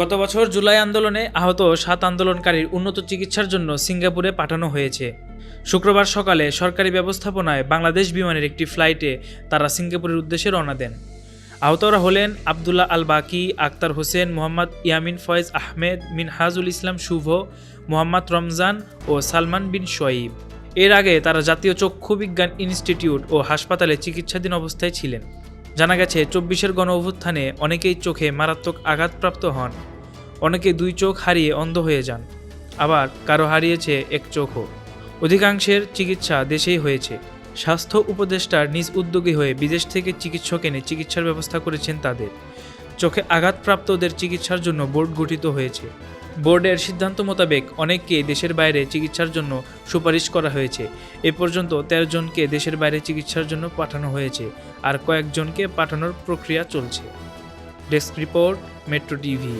গত বছর জুলাই আন্দোলনে আহত সাত আন্দোলনকারীর উন্নত চিকিৎসার জন্য সিঙ্গাপুরে পাঠানো হয়েছে। শুক্রবার সকালে সরকারি ব্যবস্থাপনায় বাংলাদেশ বিমানের একটি ফ্লাইটে তারা সিঙ্গাপুরের উদ্দেশ্যে রওনা দেন। আহতরা হলেন আবদুল্লাহ আল বাকি, আক্তার হোসেন, মোহাম্মদ ইয়ামিন ফয়েজ আহমেদ, মিনহাজুল ইসলাম শুভ, মোহাম্মদ রমজান ও সালমান বিন শোয়েব। এর আগে তারা জাতীয় চক্ষু বিজ্ঞান ইনস্টিটিউট ও হাসপাতালে চিকিৎসাধীন অবস্থায় ছিলেন। জানা গেছে, চব্বিশের গণ অভ্যুত্থানে অনেকেই চোখে মারাত্মক আঘাতপ্রাপ্ত হন। অনেকে দুই চোখ হারিয়ে অন্ধ হয়ে যান। আবার কারও হারিয়েছে এক চোখও। অধিকাংশের চিকিৎসা দেশেই হয়েছে। স্বাস্থ্য উপদেষ্টার নিজ উদ্যোগী হয়ে বিদেশ থেকে চিকিৎসক এনে চিকিৎসার ব্যবস্থা করেছেন তাদের। চোখে আঘাতপ্রাপ্তদের চিকিৎসার জন্য বোর্ড গঠিত হয়েছে। বোর্ডের সিদ্ধান্ত মোতাবেক অনেককে দেশের বাইরে চিকিৎসার জন্য সুপারিশ করা হয়েছে। এ পর্যন্ত তেরো জনকে দেশের বাইরে চিকিৎসার জন্য পাঠানো হয়েছে আর কয়েকজনকে পাঠানোর প্রক্রিয়া চলছে। Desk report, metro TV.